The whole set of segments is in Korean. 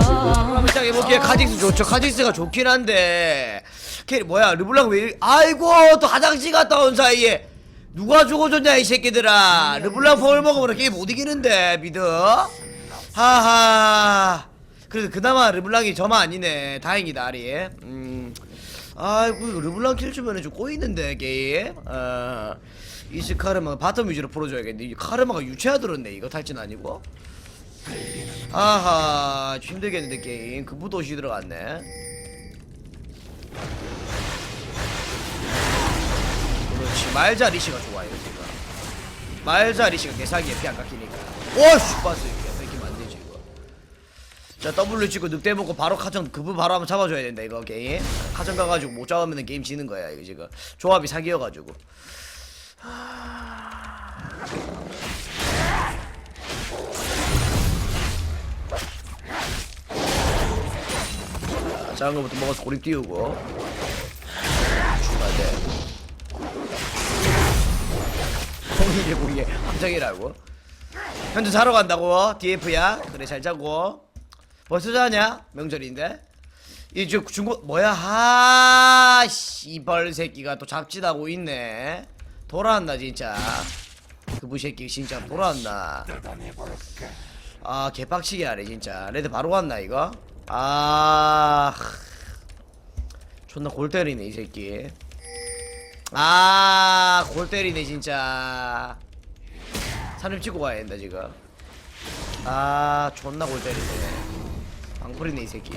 한번 시작해볼게요. 카직스 좋죠. 카직스가 좋긴 한데. 캐리 뭐야 르블랑 왜 아이고 또 화장실 갔다 온 사이에. 누가 죽어줬냐 이 새끼들아. 르블랑 폼을 먹으면 게임 못 이기는데 미드. 하하. 그래도 그나마 르블랑이 저만 아니네. 다행이다 아리. 음. 아이고 르블랑 킬 주면은 좀 꼬이는데 게임. 어. 이스 카르마 바텀 위주로 풀어줘야겠네. 이 카르마가 유체화 들었네. 이거 탈진 아니고 아하 힘들겠는데 게임. 그부도시 들어갔네. 그렇지. 말자 리시가 좋아요 지금 말자 리시가 개사기에 피 안 깎이니까. 오씨 봤어 이게 뺏기면 안 되지 이거. 자 W 찍고 늑대 먹고 바로 카정 그부 바로 한번 잡아줘야 된다 이거 게임. 카정 가가지고 못 잡으면 게임 지는 거야 이거 지금. 조합이 사기여가지고 작은 거부터 먹어서 고립 띄우고. 추가돼 공이게 공이게 함정이라고. 현재 자러 간다고 DF야. 그래 잘 자고. 벌써 자냐? 명절인데. 이저 중국 뭐야? 하 씨벌 새끼가 또 잡지다고 있네. 돌아왔나 진짜. 그부 새끼 진짜 돌아왔나. 아 개빡치게 하네 진짜. 레드 바로 왔나 이거 아 존나 골 때리네 이 새끼. 아골 때리네 진짜. 사람 찍고 가야 된다 지금. 아 존나 골 때리네. 방풀이네 이 새끼.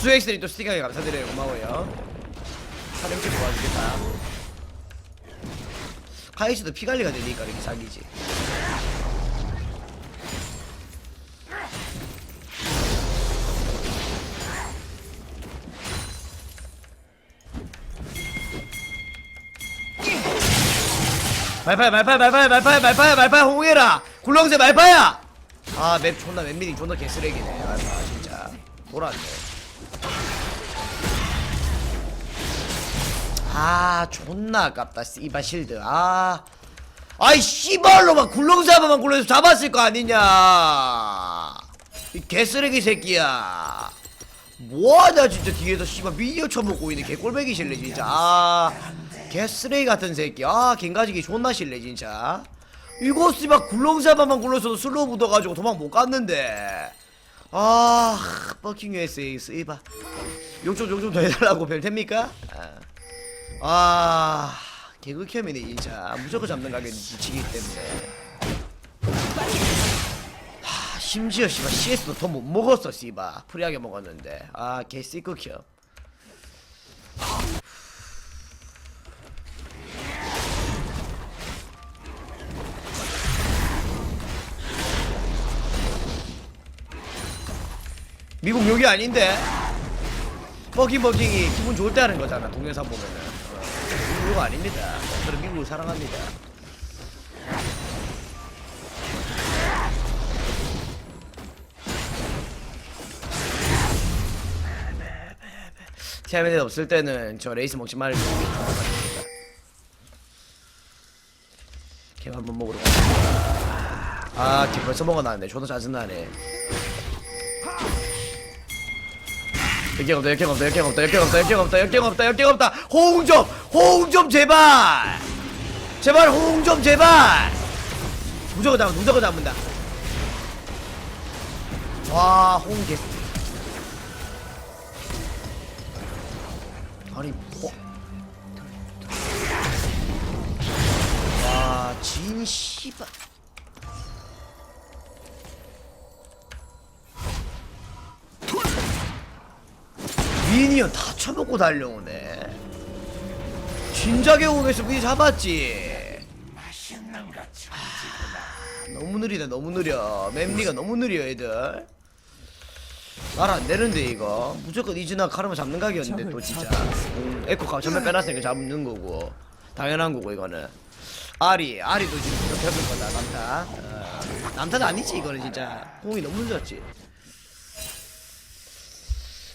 수엑스들이 또 스티커에 감사드려요. 고마워요. 사람 찍고 와주겠다 카이스도 피 관리가 되니까 이렇게 사기지. 말파야 말파야 말파야 말파야 말파야 말파야 홍해라. 굴렁쇠 말파야! 아 맵 존나 맵미딩 존나 개쓰레기네. 말파 진짜. 돌았네 아 존나 아깝다 씨바 실드. 아. 아이 씨발로 막 굴렁쇠 한번만 굴러서 잡았을 거 아니냐. 이 개쓰레기 새끼야. 뭐하냐 진짜 뒤에서 씨발 미디어 쳐먹고 있는 개꼴배기 실래 진짜. 아 개쓰레기 같은 새끼. 아 갱가지기 존나 실래 진짜. 이거 씨발 굴렁쇠 한번만 굴러서도 슬로우 묻어가지고 도망 못 갔는데. 아 버킹 USA 씨발. 욕좀 욕좀 더 해달라고 별 텐입니까? 아. 아 개그캠이네 진짜 무조건 잡는 가게 미치기 때문에. 하 심지어 씨발 CS도 더 못 먹었어 씨발. 프리하게 먹었는데. 아 개씨크캠. 미국 욕이 아닌데? 버킹 버킹이 기분 좋을 때 하는 거잖아 동영상 보면은 어, 미국 아닙니다. 저는 미국을 사랑합니다. 티아메넷 없을 때는 저 레이스 먹지 말고. 걔 한번 먹으러 가자 아걔 벌써 먹어놨네. 존나 짜증나네 역경 없다 역경 없다 역경 없다 역경 없다 역경 없다 역경 없다 역경 없다. 호응 좀 호응 좀 제발! 제발 호응 좀 제발! 무조건 잡아 무조건 잡는다. 와 호응 개. 아니 뭐. 와진 씨발 미니언 다 쳐먹고 달려오네. 진작에 오면서 미니 잡았지. 아, 너무 느리다 너무 느려. 맵리가 너무 느려 애들. 말 안 되는데 이거. 무조건 이즈나 카르마 잡는 각이었는데 또 진짜. 음, 에코 가 전면 빼놨으니까 잡는 거고. 당연한 거고 이거는. 아리 아리도 지금 이렇게 해볼 거다 남타. 어, 남타는 아니지 이거는 진짜. 공이 너무 늦었지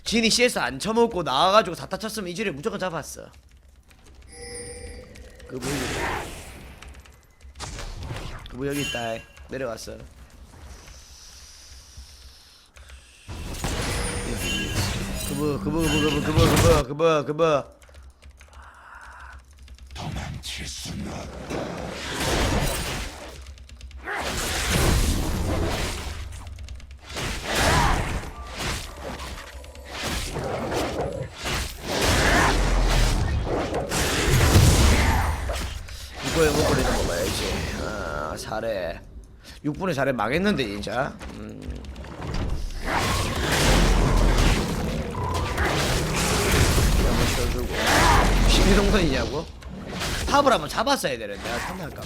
진이 CS 안 쳐먹고 나와가지고 다 다쳤으면 이즈를 무조건 잡았어. 그부 그부 여기 있다. 내려왔어. 그부 그부 그부 그부 그부 그부 그부 그부 도망칠 수는 없다. 못 버리는 거 봐야지 아 잘해 6분의 잘해 망했는데 진짜 음. 한번 쉬어주고 신기동선이냐고? 탑을 한번 잡았어야 되는데 내가 생각할까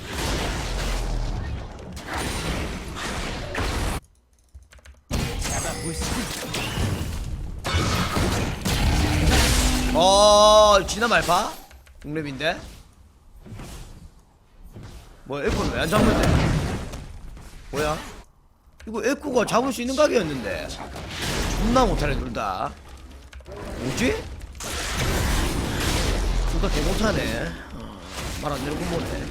어 지나 말파? 6렙인데? 뭐 에코는 왜 안 잡는데? 뭐야? 이거 에코가 잡을 수 있는 각이었는데 존나 못하네 둘다 뭐지? 둘 다 개 못하네 어, 말안 되는 건 뭐네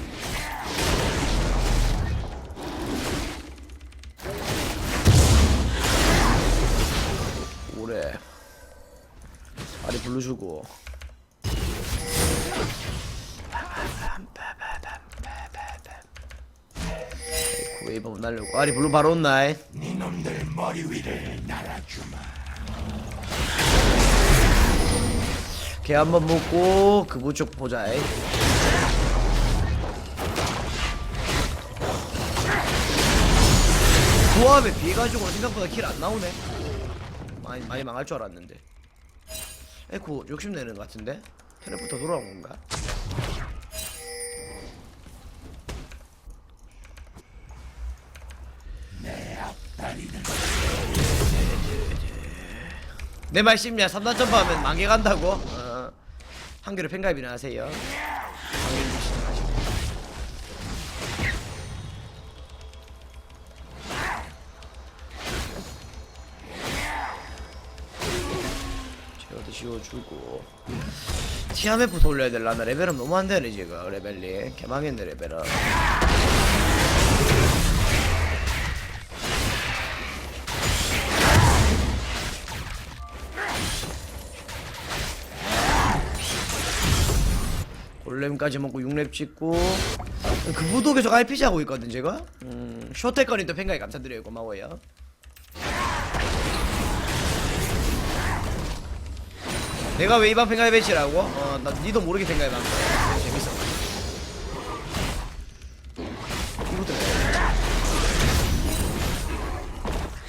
오래 아리 불러주고 웨이브 못 날려고. 아리 블루 바로 온나이? 니놈들 머리 위를 날아주마. 걔 한번 먹고 그 부 쪽 보자 이. 조합에 비해가지고 생각보다 킬 안 나오네. 많이 많이 망할 줄 알았는데. 에코 욕심내는 것 같은데? 텔레포터 돌아온 건가? 내말 씹냐 3단 점프하면 만개 간다고? 어. 한 개로 팬가입이나 하세요. 만개를 주시지 마시고 제어도 씌워주고. 티아메프 돌려야 될라나 레벨은 너무 안 되네 지금 레벨이 개망했네 레벨은 골렘까지 먹고 6렙 찍고. 그부도 계속 RPG 하고 있거든 제가? 음, 또 팬가이 감사드려요. 고마워요. 내가 왜 이방 팬가이 배치라고? 어 나 니도 모르게 한 거야 재밌어. 이것도 왜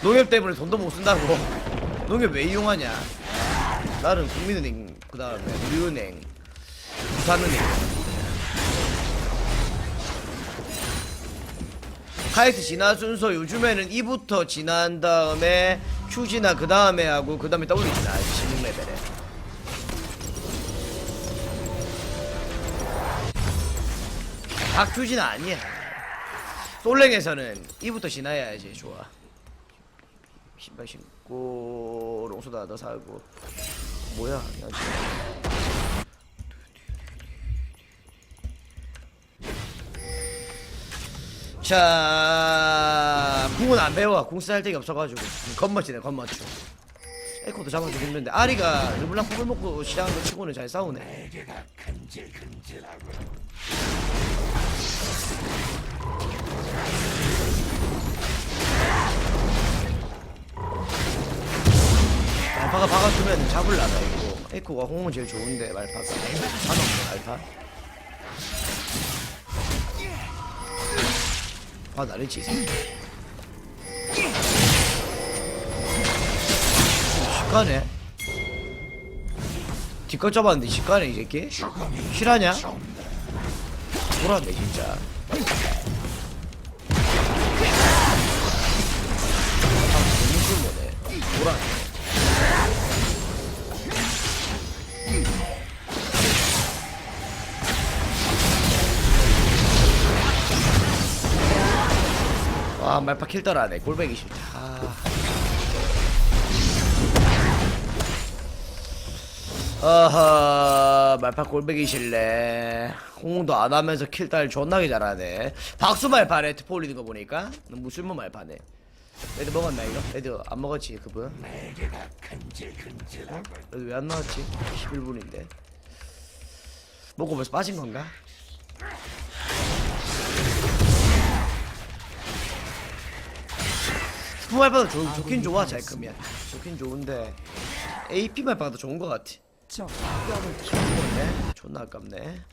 농협 때문에 돈도 못 쓴다고. 농협 왜 이용하냐? 나는 국민은행 그 다음에 우리은행 부산은행 카이트 진화 순서 요즘에는 2부터 진화한 다음에 진화 그 다음에 하고 그 다음에 W 진화 16레벨에. 다 Q 진화 아니야. 솔랭에서는 2부터 진화해야지 좋아. 신발 신고 롱소다 너 사고. 뭐야? 야, 자, 궁은 안 배워. 궁 쓸 데가 없어가지고. 건머치네, 건머치. 에코도 잡아주고 있는데, 아리가 르블랑 뽑을 먹고 시작한 거 치고는 잘 싸우네. 말파가 박아주면 잡을라나, 이거. 에코가 홍은 제일 좋은데, 말파가. 한없네, 말파. 아, 나를 지 시가네. 뒷걸 잡았는데 시가네, 이 새끼. 실하냐? 돌았네, 진짜. 말파 킬 따라하네 골뱅이 싫다 아. 어허 말파 꼴배기실래 홍도 안 하면서 킬딸 존나게 잘하네 박수 말파네 트포 올리는 거 보니까 무술모 말파네 애들 먹었나 이거? 애들 안 먹었지 그분? 내게가 근질근질하고 그래도 왜안 나왔지? 11분인데 먹고 벌써 빠진 건가? 스프 말파도 좋, 좋긴 좋아 잘 크면. 좋긴 좋은데 AP 말파가 더 좋은 것 같아. 적 네. 존나 아깝네.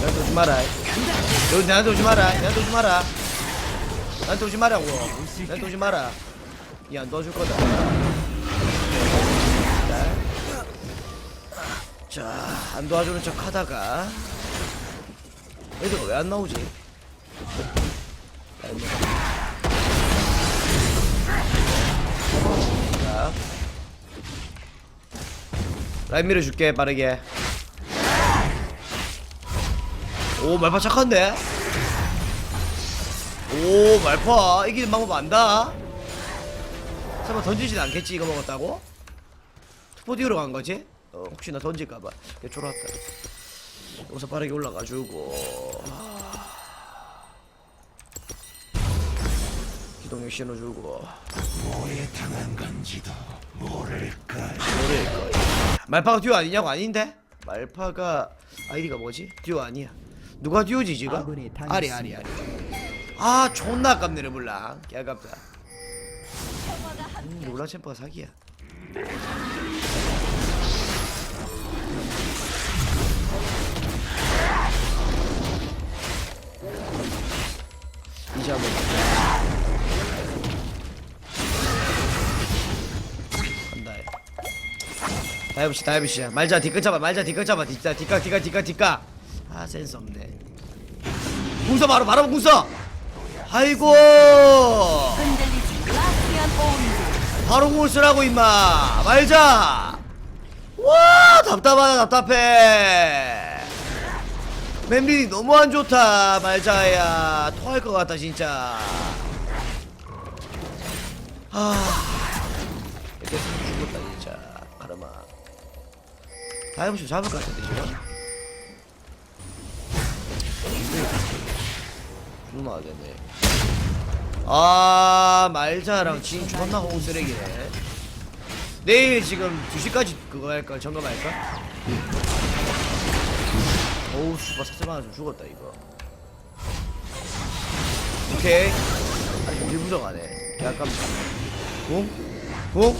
나한테 오지 마라 너 나한테 오지 마라 나한테 오지 마라 나한테 오지 마라고 나한테 오지 마라 이안 도와줄 거다 자, 안 도와주는 척 하다가 애들 왜안 나오지? 자, 라인 밀어줄게 빠르게. 오 말파 착한데? 오 말파 이기는 방법 안다. 설마 던지진 않겠지 이거 먹었다고? 투포디오로 간 거지? 어, 혹시나 던질까봐. 얘 쫄았다. 여기서 빠르게 올라가주고. 기동력 신어주고. 뭐에 당한 건지도 모를까 모를 거야. 말파가 듀오 아니냐고 아닌데? 말파가 아이디가 뭐지? 듀오 아니야. 누가 듀오지 지금? 아리 아리 아리 아 존나 아깝네 르블랑. 개 아깝다 음, 르블랑 챔프가 사기야. 이제 한번 간다. 해. 다 해봅시다 다 해봅시다 말자 뒤끝 잡아 말자 뒤끝 잡아 뒤까 뒤까 뒤까 뒤까 뒤까 아 센스 없네. 궁서 바로 바로 궁서! 아이고! 흔들리지 바로 궁을 쓰라고 임마. 말자. 와 답답하다 답답해. 멤비이 너무 안 좋다. 말자야. 토할 것 같다 진짜. 아. 이렇게 죽었다 진짜. 가르마. 다이브쇼 잡을 것 같은데 지금? 존나 하겠네 아 말자랑 지금 존나 호구 쓰레기네. 내일 지금 2시까지 그거 할까? 점검할까? 어우 씨발 사슬만 좀 죽었다 이거. 오케이. 아직 우리 부정하네. 약간 궁? 궁?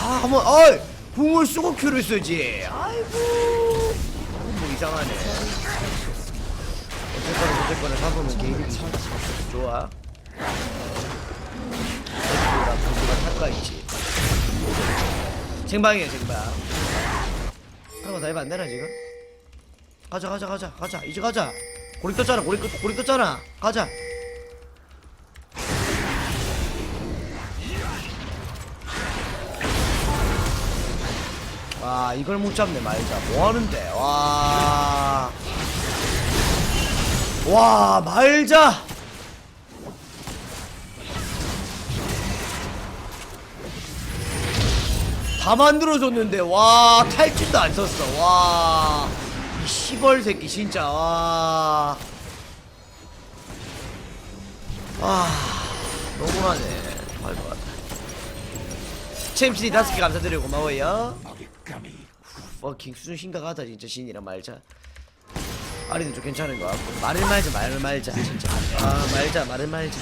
아 한번 어이! 궁을 쓰고 큐를 쓰지. 아이고. 뭐 이상하네 어쨌거나 어쨌거나 잡으면 게임이 좋아. 에스랑 부부가 있지. 생방이야 생방 그런 거다 해봐 안 되나 지금? 가자 가자 가자 가자. 이제 가자. 고리 떴잖아 고리 떴- 고리 떴잖아. 가자. 와 이걸 못 잡네 말자. 뭐 하는데? 와. 와 말자. 다 만들어줬는데 와 탈진도 안 썼어. 와 이 시벌 새끼 진짜 와. 아 너무하네. 같아 챔스니 다섯 개 감사드리고 고마워요. 퍼킹 수준 심각하다 진짜 신이랑 말자 아리도 좀 괜찮은 것 같고. 말을 말자 말을 말자 진짜. 아 말자 말을 말자.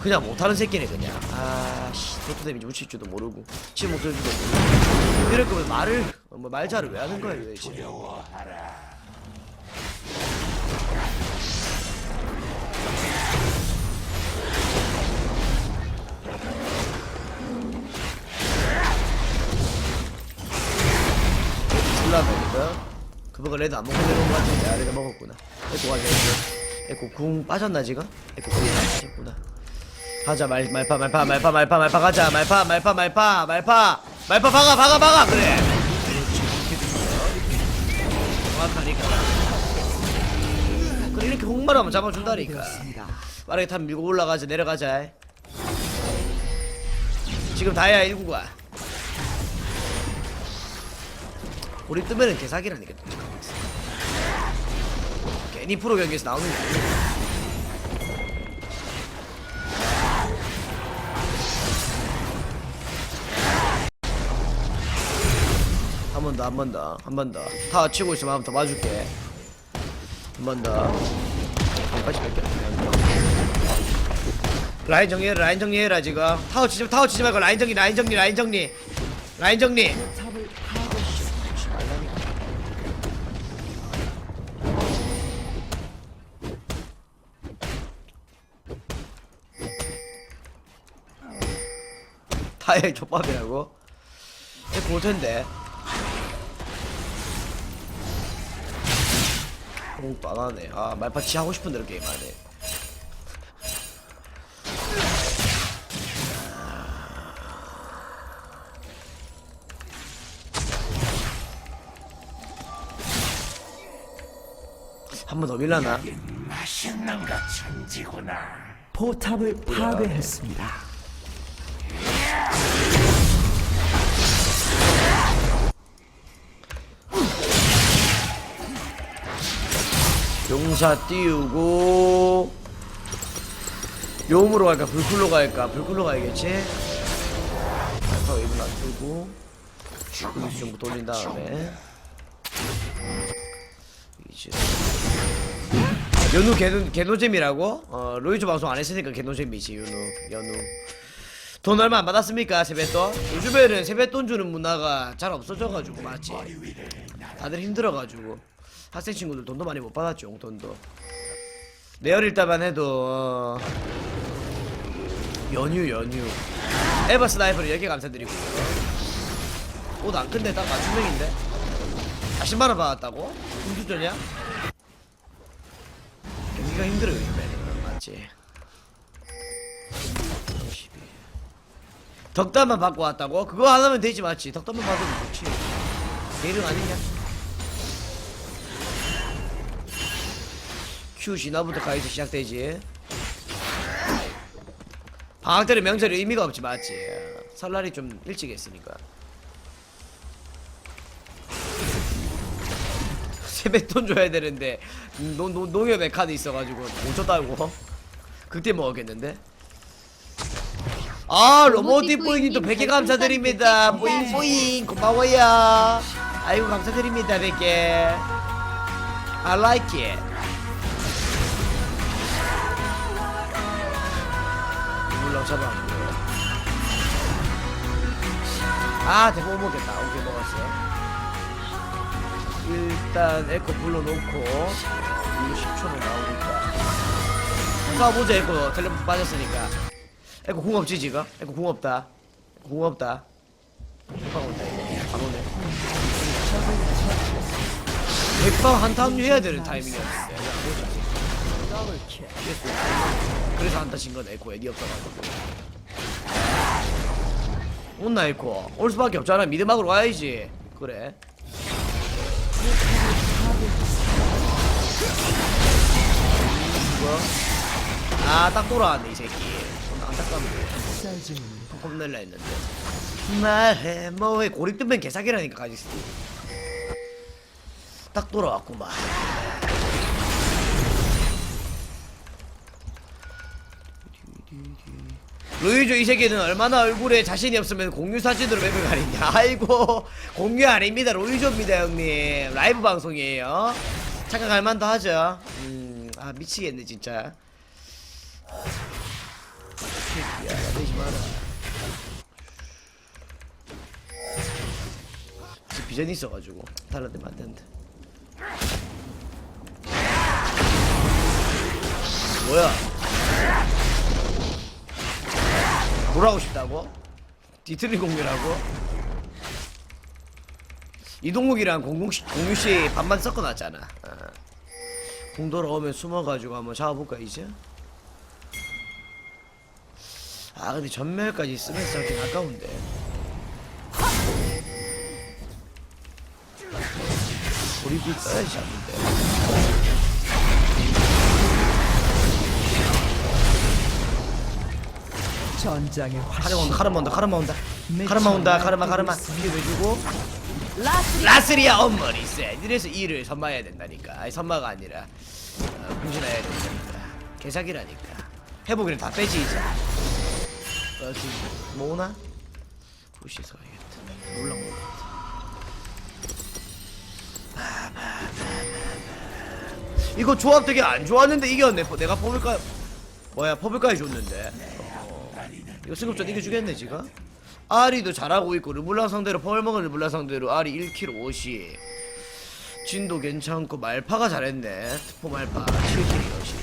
그냥 못하는 새끼네 그냥. 아씨 도트 데미지 줄도 모르고 치 못할 줄도 모르고. 이럴 거면 말을 뭐 말자를 왜 하는 거야 도대체. 줄라면이다 그거가 레드 안 먹고 내려온 것 같은데 아 레드 먹었구나. 에코 가자 에코 에코 궁 빠졌나 지금? 에코 궁 빠졌구나. 가자 말 말파 말파 말파 말파 말파 가자. 말파 말파 말파 말파. 말파 박아 박아 박아. 그래. 정확하니까. 그래 이렇게 홍마하면 잡아준다니까. 빠르게 탑 밀고 올라가자 내려가자. 지금 다이아 1구가. 우리 뜨면은 개사기라니까 괜히 프로 경기에서 나오는 게 아니야 한번 더, 한 번 더, 한 번 더. 다 치고 있으면 한 번더 봐줄게. 한 번 더. 여기까지 뺄게. 라인 정리해라, 라인 정리해라, 지금. 타워 치지, 타워 치지 말고 라인 정리, 라인 정리, 라인 정리. 라인 정리. 타일 족밥이라고? 이거 고텐데. 공도 안 하네. 아, 말파치 하고 싶은 대로 게임하네. 한번 더 밀라나? 맛있는 것 천지구나. 포탑을 파괴했습니다. 용사 띄우고. 용으로 갈까? 불쿨로 갈까? 불쿨로 가야겠지? 알파 웨이브 놔두고 여기서 좀 돌린 다음에. 이제. 연우 개노, 개노잼이라고? 어 로이즈 방송 안 했으니까 개노잼이지 연우. 연우. 돈 얼마 안 받았습니까 세뱃돈? 요즘에는 세뱃돈 주는 문화가 잘 없어져가지고 맞지? 다들 힘들어가지고 학생 친구들 돈도 많이 못 받았죠 용돈도 내 어릴 때만 해도 어, 연휴 연휴 에바 스나이퍼를 10개 감사드리고 옷 안 큰데 딱 맞춤형인데 40만원 받았다고? 금주전이야? 경기가 힘들어 요즘에는 맞지 32. 덕담만 받고 왔다고? 그거 하나면 되지 맞지 덕담만 받으면 좋지 대령 아니냐? 큐 지나부터 가이드 시작되지. 방학 때는 명절이 의미가 없지 맞지? 설날이 좀 일찍 했으니까. 세뱃돈 줘야 되는데 노, 노, 농협에 카드 있어가지고 못 줬다고? 그때 먹었겠는데? 아 로모티 뿌잉님도 100개 감사드립니다. 뿌잉 뿌잉 고마워요. 아이고 감사드립니다 100개. I like it 잡아 아 대포 못 먹겠다. 오케이 먹었어 일단 에코 불러놓고 이거 10초는 나오니까. 가보자 에코. 텔레포트 빠졌으니까. 에코 궁 없지 지금? 에코 궁 없다. 궁 없다. 핵방 온다 이거. 안 오네. 핵방 한타 합류해야 되는 타이밍이었는데 그래서 한타 친건 에코 애니 없어가지고. 온나 에코? 올 수밖에 없잖아. 미드막으로 와야지. 그래. 아딱 돌아왔네 이 새끼. 존나 안타깝네. 겁낼라 했는데. 말해 뭐해. 고립 뜨면 개사기라니까 가지 딱 돌아왔구만 루이조 이 새끼는 얼마나 얼굴에 자신이 없으면 공유 사진으로 맵을 가리냐. 아이고 공유 아닙니다. 루이조입니다 형님. 라이브 방송이에요. 잠깐 갈만도 하죠. 음 아 미치겠네 진짜. 새끼야 나대지 마라 지금 비전이 있어가지고 달라대면 안 되는데. 뭐야 뭐라고 싶다고? 디트리 공유라고? 이동욱이랑 공공씨, 공유씨 반반 섞어놨잖아 어. 공 돌아오면 숨어가지고 한번 잡아볼까 이제? 아 근데 전멸까지 쓰면 저렇게 가까운데 우리도 써야지 않는데 전장의 카르마 온다 카르마 온다 카르마 온다. 카르마 온다 카르마 카르마. 이게 해주고. 라스리 라스리아 엄머리 쎄. 이래서 이를 선마해야 된다니까. 아니 선마가 아니라 어, 공신해야 된다니까. 개사기라니까. 회복이는 다 빼지 이제. 어 지금 뭐 오나? 부시에서 가야겠다. 몰라 몰라 이거 조합 되게 안 좋았는데 이겼네. 뭐 내가 뽑을까 뭐야 뽑을까지 줬는데. 어, 이거 승급전 이겨주겠네 지금 아리도 잘하고 있고 르블랑 상대로 펄먹은 르블랑 상대로 아리 1킬 50 진도 괜찮고 말파가 잘했네. 특포 말파 7킬 50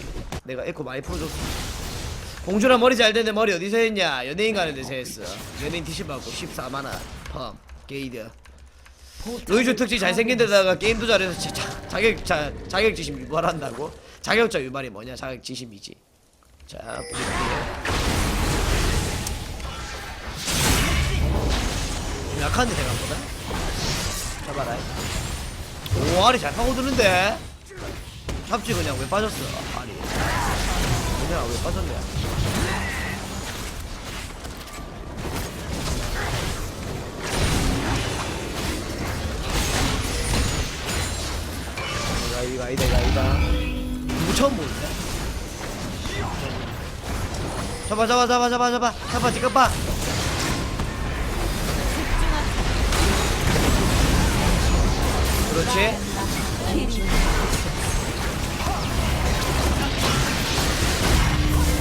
내가 에코 많이 풀어줬어. 공주랑 머리 잘 되는데 머리 어디서 했냐? 연예인 가는 데서 했어. 연예인 티슈 받고 14만원. 펌 게이드. 로이조 특징 잘생긴 데다가 게임도 잘해서 자, 자, 자격 자, 자격지심 유발한다고? 자격자 유발이 뭐냐? 자격지심이지. 자 볼게요 약한데 생각보다? 잡아라. 오 알이 잘 파고드는데? 잡지 그냥. 왜 빠졌어? 알이 그냥 왜 빠졌냐 이가 이다 이가 이다 처음 보는데 잡아 잡아 잡아 잡아 잡아. 잡아 지금 봐 그렇지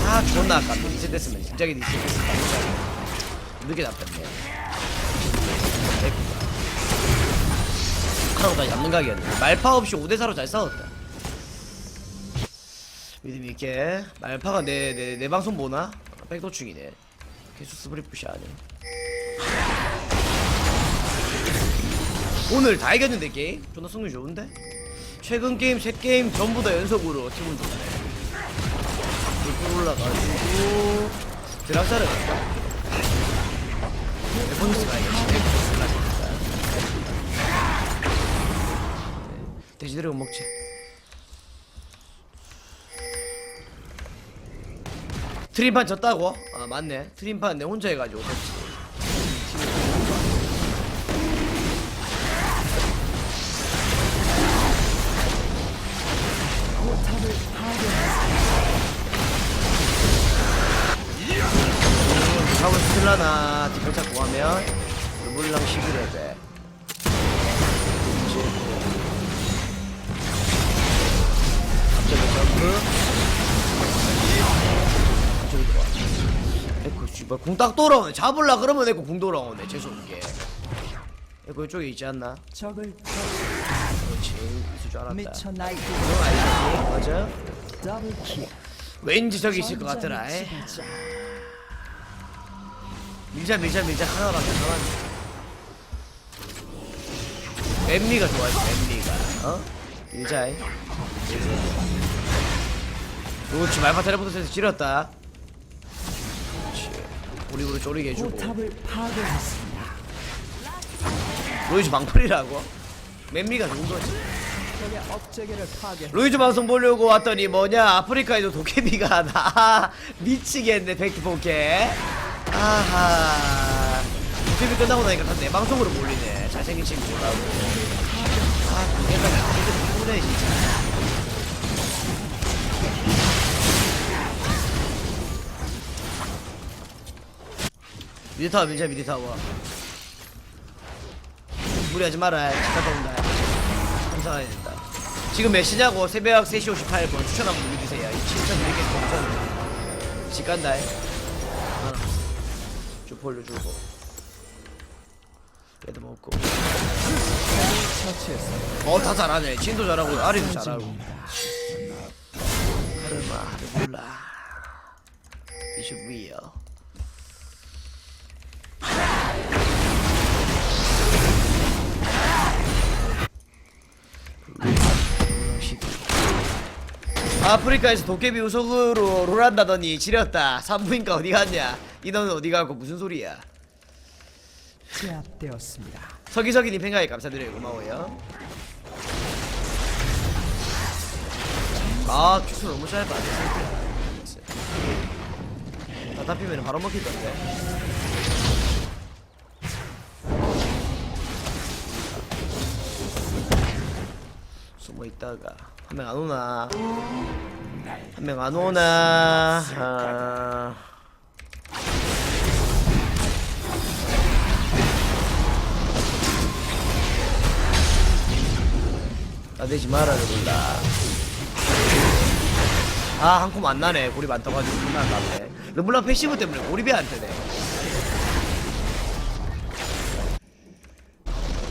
아 존나 아깝네 리셋됐으면 진작에 리셋됐으면 늦게 잡혔네. 하라고 다시 잡는 각이었네. 말파 없이 5대4로 잘 싸웠다. 믿음 있게. 말파가 내 내 내 방송 보나? 백도충이네. 계속 스프리푸시 하네 오늘 다 이겼는데 게임? 존나 승률 좋은데? 최근 게임 3게임 전부 다 연속으로 팀은 좋네 불 올라가지고 드락사를 갈까? 에버니스 가야겠지 에버니스 가야겠다 돼지 드래곤 먹지 트림판 졌다고? 아 맞네 트림판 내 혼자 해가지고 르블랑 11레벨 갑자기 점프. 갑자기 들어와 에코 씨발 궁딱 돌아오네. 잡을라 그러면 에코 궁 돌아오네. 재수없게 에코 이쪽에 있지 않나? 적을 그렇지. 있을 줄 알았다. 미쳐 나이트. 알지 맞아. 더블 킬. 왠지 저기 있을 것 같더라. 에. 밀자 밀자 밀자. 하나밖에 안 남았네 엠미가 좋아했어 엠미가. 어? 밀자 이. 그렇지 말파 텔레포트에서 지렸다. 그렇지. 우리 우리 쪼리게 해주고. 포탑을 파괴했습니다. 로이즈 방풀이라고? 맵미가 적의 파괴. 로이즈 방송 보려고 왔더니 뭐냐? 아프리카에도 도깨비가 나. 미치겠네 포켓. 아하. 도깨비 끝나고 나니까 다내 방송으로 몰리네. 잘생긴 친구 보라고 아 도깨비가 피곤해 진짜 미드타워 밀자 미드타워. 무리하지 마라. 집 갔다 온다. 감사해야 된다. 지금 몇 시냐고? 새벽 3시 58분. 추천 한번 누르주세요. 7천 드리겠습니다 감사합니다 집 간다. 어. 쭉 벌려주고. 얘도 먹고. 어 다 잘하네. 진도 잘하고 아리도 잘하고. 카르마 하르블라. 이슈 위요 아프리카에서 도깨비 우속으로 롤한다더니 지렸다. 산부인과 어디 갔냐? 인원은 어디 가고 무슨 소리야? 제압되었습니다. 서기서기님 생각에 감사드려요. 고마워요. 아 큐스 너무 짧아. 다 잡히면 바로 먹히던데. 숨어있다가 한 명 안오나? 한 명 안오나? 아... 나대지 말아라 몰라 아한 콤 안 나네. 고립 안 떠가지고 존나 안 나네. 르블랑 패시브 때문에 고립이 안 되네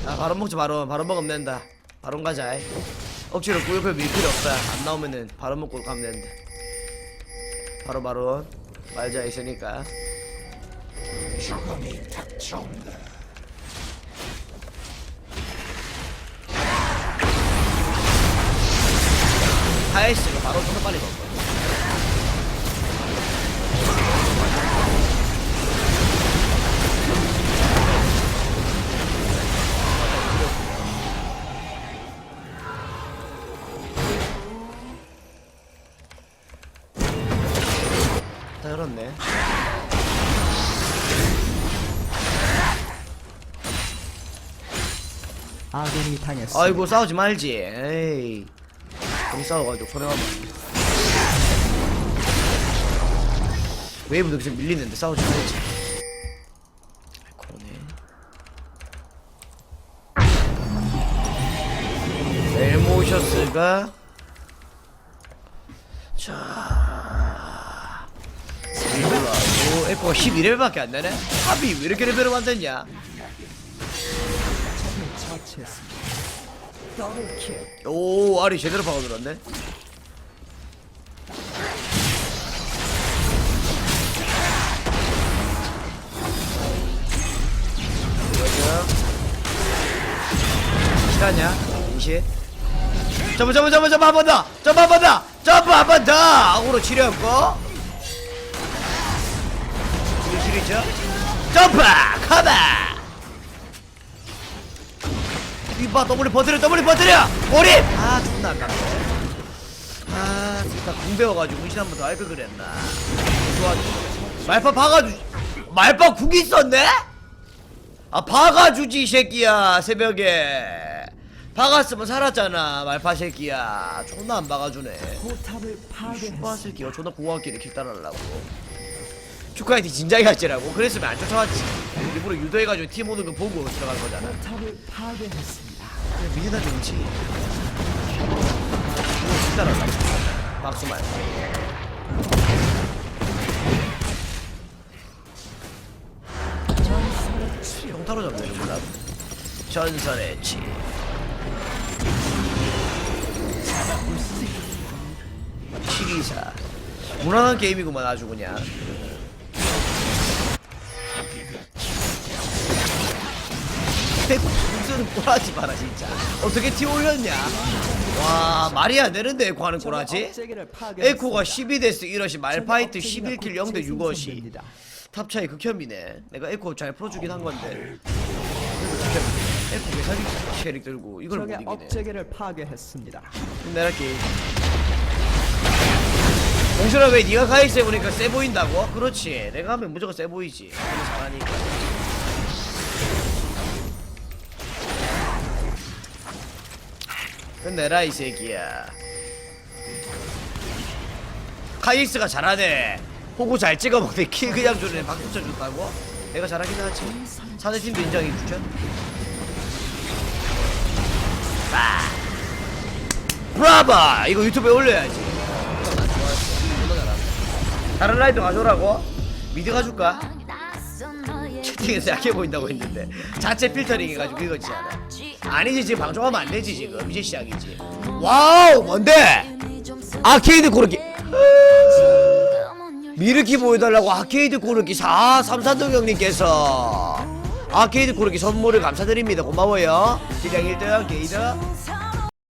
아 바로 먹자 바로 바로 먹으면 된다. 바로 가자 이. 억지로 꾸역꾸밀 필요 없다. 안 나오면은 바로 먹고 가면 된다. 바로 바로 말자 있으니까. 죽음이 닥쳐온다. 하이스가 바로 좀 빨리 먹고 다 열었네. 아군이 당했습니다. 아이고 싸우지 말지. 에이 괜히 싸워가지고 손해가 웨이브도 계속 밀리는데 싸우지 말지 코네. 멜모셔스가 자 스피드라고. 에코가 11레벨밖에 안 되네? 합이 왜 이렇게 레벨을 만졌냐? 처치했습니다. 오 알이 제대로 파고들었네. 시간이야 인시. 점프 점프 점프 점프 한번 더. 점프 한번 더. 점프 한 번 더. 악으로 치료했고. 이게 실이죠? 점프 커버 이봐 더블이 버텨려 더블이 버텨려 오립 아 존나 아깝네. 아 진짜 궁 배워가지고 운신 한 번 더 할걸 그랬나. 좋아 말파 박아주 말파 궁 있었네? 아 박아주지 이 새끼야 새벽에. 박았으면 살았잖아 말파 새끼야. 존나 안 박아주네. 포탑을 슈바. 새끼가 존나 고맙게 킬 따라하려고. 축하이티 진작에 할지라고. 그랬으면 안 쫓아왔지 일부러 유도해가지고 팀 오는 거 보고 들어간 거잖아. 미드나 좋지. 이거 따라라. 박수 말고. 전설의 치료. 평타로 잡네 몰라. 전설의 치. 치기사. 무난한 게임이구만 아주 그냥. 무슨 꼬라지 마라 진짜. 어떻게 티 올렸냐? 와 말이 안 되는데 에코 하는 꼬라지? 에코가 12데스 1어시 말파이트 업체계가 11킬 0대 6어시 생성됩니다. 탑 차이 극혐이네 내가 에코 잘 풀어주긴 한 건데 에코 개사기 캐릭 들고 이걸 못 이기네 업체계를 파괴했습니다. 내가 게임 공수라 왜 니가 가이스 해보니까 세 보인다고? 그렇지 내가 하면 무조건 세 보이지 잘하니까 끝내라 이 새끼야. 카이스가 잘하네. 호구 잘 찍어먹는데 킬 그냥 주네. 박수 쳐준다고? 내가 잘하긴 하지. 사내팀도 인정해 주죠? 아. 브라바! 이거 유튜브에 올려야지. 다른 라이더 가져오라고? 미드 가줄까? 채팅에서 약해 보인다고 했는데. 자체 필터링 해가지고 그거지 않아 아니지 지금 방송하면 안 되지 지금. 이제 시작이지. 와우 뭔데? 아케이드 고르기. 미르키 보여달라고 아케이드 고르기. 4 삼산동 형님께서. 아케이드 고르기 선물을 감사드립니다. 고마워요. 시장 1등 게이드